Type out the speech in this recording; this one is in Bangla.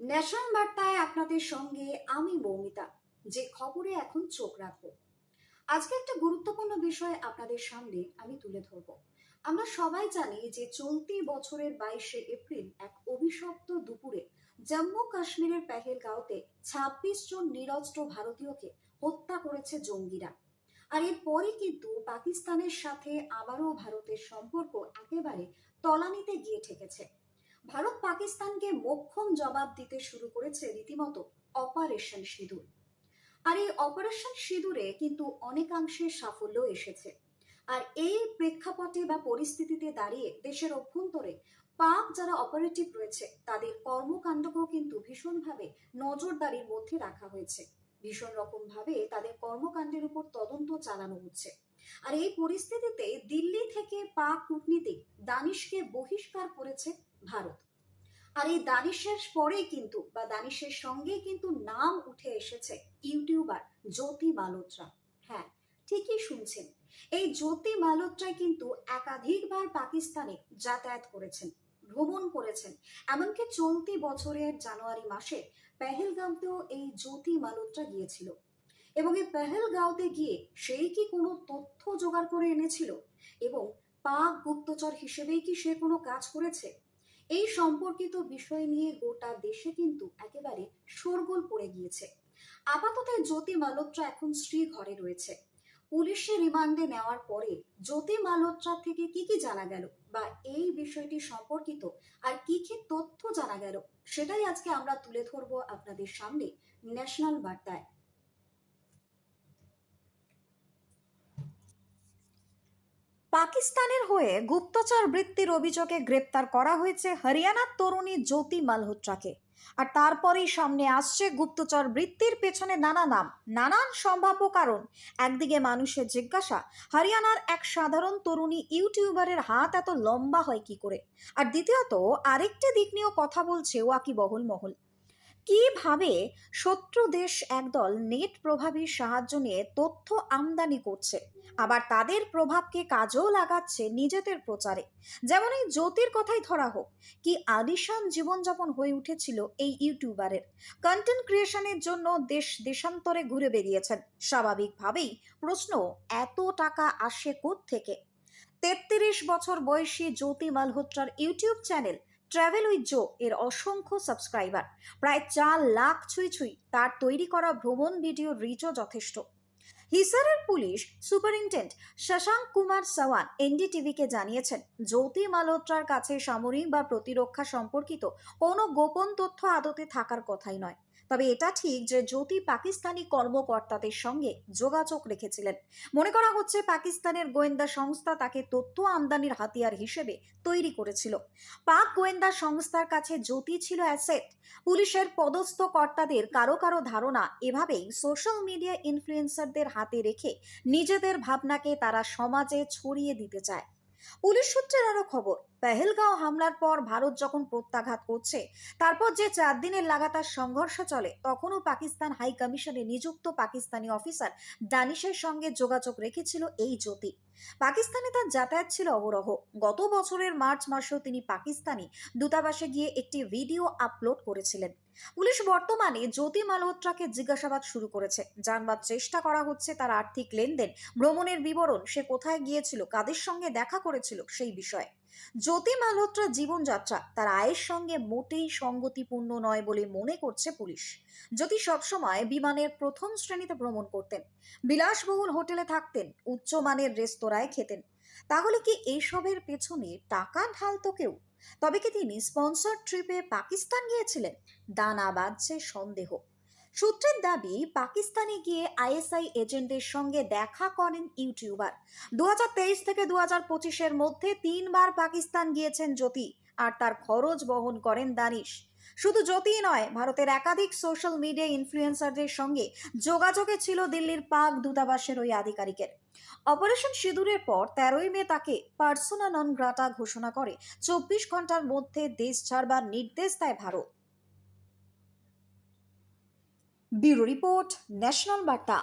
ন্যাশনাল বার্তায় আপনাদের সঙ্গে আমি মৌমিতা যে খবরে এখন চোখ রাখব। আজকে একটা গুরুত্বপূর্ণ বিষয় আপনাদের সামনে আমি তুলে ধরব। আমরা সবাই জানি যে চলতি বছরের বাইশে এপ্রিল এক অভিশপ্ত দুপুরে জম্মু কাশ্মীরের পেহেলগাঁওতে ছাব্বিশ জন নিরস্ত্র ভারতীয়কে হত্যা করেছে জঙ্গিরা। আর এরপরে কিন্তু পাকিস্তানের সাথে আবারও ভারতের সম্পর্ক একেবারে তলানিতে গিয়ে ঠেকেছে। ভারত পাকিস্তানকে মোক্ষম জবাব দিতে শুরু করেছে রীতিমতো অপারেশন সিঁদুর। আর এই অপারেশন সিঁদুরে কিন্তু অনেকাংশে সাফল্য এসেছে। আর এই প্রেক্ষাপটে বা পরিস্থিতিতে দাঁড়িয়ে দেশের অভ্যন্তরে পাক যারা অপারেটিভ রয়েছে, তাদের কর্মকাণ্ডকেও কিন্তু ভীষণভাবে নজরদারির মধ্যে রাখা হয়েছে। ভীষণ রকম ভাবে তাদের কর্মকাণ্ডের উপর তদন্ত চালানো হচ্ছে। আর এই পরিস্থিতিতে দিল্লি থেকে পাক কূটনীতিক দানিশকে বহিষ্কার করেছে ভারত। আর এই দানিশের পরেই কিন্তু বা দানিশের সঙ্গে কিন্তু নাম উঠে এসেছে ইউটিউবার জ্যোতি মালোত্রা। হ্যাঁ ঠিকই শুনছেন। এই জ্যোতি মালোত্রায় কিন্তু একাধিকবার পাকিস্তানে যাতায়াত করেছেন, ভ্রমণ করেছেন। এমনকি চলতি বছরের জানুয়ারি মাসে পেহেলগাঁওতেও এই জ্যোতি মালোত্রা গিয়েছিল। এবং এই পেহেলগাঁওতে গিয়ে সেই কি কোনো তথ্য জোগাড় করে এনেছিল? এবং পাক গুপ্তচর হিসেবেই কি সে কোনো কাজ করেছে? এই সম্পর্কিত বিষয় নিয়ে গোটা দেশে কিন্তু একেবারে শোরগোল পড়ে গিয়েছে। আপাতত জ্যোতি মালোত্রা এখন স্ত্রী ঘরে রয়েছে। পুলিশের রিমান্ডে নেওয়ার পরে জ্যোতি মালোত্রা থেকে কি কি জানা গেল বা এই বিষয়টি সম্পর্কিত আর কি কি তথ্য জানা গেল, সেটাই আজকে আমরা তুলে ধরবো আপনাদের সামনে ন্যাশনাল বার্তায়। পাকিস্তানের হয়ে গুপ্তচর বৃত্তির অভিযোগে গ্রেপ্তার করা হয়েছে হরিয়ানার তরুণী জ্যোতি মালহোত্রাকে। আর তারপরেই সামনে আসছে গুপ্তচর বৃত্তির পেছনে নানা নাম, নানান সম্ভাব্য কারণ। একদিকে মানুষের জিজ্ঞাসা, হরিয়ানার এক সাধারণ তরুণী ইউটিউবারের হাত এত লম্বা হয় কি করে? আর দ্বিতীয়ত, আরেকটি দিক নিয়েও কথা বলছে ওয়াকিবহুল মহল কীভাবে শত্রু দেশ একদল নেট প্রভাবীর সাহায্য নিয়ে তথ্য আমদানি করছে? আবার তাদের প্রভাবকে কাজেও লাগাচ্ছে নিজেদের প্রচারে। যেমন এই জ্যোতির কথাই ধরা হোক, কি আলিশান জীবনযাপন হয়ে উঠেছিল এই ইউটিউবারের। কন্টেন্ট ক্রিয়েশনের জন্য দেশ দেশান্তরে ঘুরে বেরিয়েছেন স্বাভাবিকভাবেই প্রশ্ন, এত টাকা আসে থেকে তেত্রিশ বছর বয়সী Jyoti মালহোত্রার YouTube channel travel with Jo এর অসংখ্য সাবস্ক্রাইবার প্রায় চার লাখ ছুঁই ছুঁই তার তৈরি করা ভ্রমণ ভিডিও রিচও যথেষ্ট। হিসারের পুলিশ সুপারিনটেন্ট শশাঙ্ক কুমার সাওয়ান এনডিটিভিকে জানিয়েছেন, জ্যোতি মালহোত্রার কাছে সামরিক বা প্রতিরক্ষা সম্পর্কিত কোনো গোপন তথ্য আদতে থাকার কথাই নয়। তবে এটা ঠিক যে জ্যোতি পাকিস্তানি কর্মকর্তাদের সঙ্গে যোগাযোগ রেখেছিলেন। মনে করা হচ্ছে পাকিস্তানের গোয়েন্দা সংস্থা তাকে তথ্য আমদানির হাতিয়ার হিসেবে তৈরি করেছিল। পাক গোয়েন্দা সংস্থার কাছে জ্যোতি ছিল অ্যাসেট। পুলিশের পদস্থ কর্তাদের কারও কারও ধারণা এভাবেই সোশ্যাল মিডিয়া ইনফ্লুয়েন্সারদের হাতে রেখে নিজেদের ভাবনাকে তারা সমাজে ছড়িয়ে দিতে চায়। পুলিশ সূত্রের আরও খবর পেহেলগাঁও হামলার পর ভারত যখন প্রত্যাঘাত করছে, তারপর যে চার দিনের লাগাতার সংঘর্ষ চলে, তখনও পাকিস্তান হাই কমিশনে নিযুক্ত পাকিস্তানি অফিসার দানিশের সঙ্গে যোগাযোগ রেখেছিল এই জ্যোতি। পাকিস্তানে তার যাতায়াত ছিল অবরহ। গত বছরের মার্চ মাসেও তিনি পাকিস্তানি দূতাবাসে গিয়ে একটি ভিডিও আপলোড করেছিলেন। পুলিশ বর্তমানে জ্যোতি মালহোত্রাকে জিজ্ঞাসাবাদ শুরু করেছে। জানবার চেষ্টা করা হচ্ছে তার আর্থিক লেনদেন, ভ্রমণের বিবরণ, সে কোথায় গিয়েছিল, কাদের সঙ্গে দেখা করেছিল সেই বিষয়ে। জ্যোতি মালহোত্রার জীবনযাত্রা তার আয়ের সঙ্গে মোটেই সঙ্গতিপূর্ণ নয় বলে মনে করছে পুলিশ। জ্যোতি সবসময় বিমানের প্রথম শ্রেণীতে ভ্রমণ করতেন, বিলাসবহুল হোটেলে থাকতেন উচ্চমানের রেস্তোরাঁয় খেতেন, তাহলে কি এইসবের পেছনে টাকা ঢালতো কেউ? তবে কি তিনি স্পন্সর ট্রিপে পাকিস্তান গিয়েছিলেন? দানা বাঁধছে সন্দেহ। সূত্রের দাবি, পাকিস্তানে গিয়ে আইএসআই এজেন্টদের সঙ্গে দেখা করেন ইউটিউবার। দুহাজার তেইশ থেকে দু হাজার পঁচিশের মধ্যে তিনবার পাকিস্তান গিয়েছেন জ্যোতি, আর তার খরচ বহন করেন দানিশ। শুধু জ্যোতিই নয়, ভারতের একাধিক সোশ্যাল মিডিয়া ইনফ্লুয়েন্সারদের সঙ্গে যোগাযোগে ছিল দিল্লির পাক দূতাবাসের ওই আধিকারিকের। অপারেশন সিঁদুরের পর তেরোই মে তাকে পার্সোনা নন গ্রাটা ঘোষণা করে, চব্বিশ ঘণ্টার মধ্যে দেশ ছাড়বার নির্দেশ দেয় ভারত। ব্যুরো রিপোর্ট ন্যাশনাল বার্তা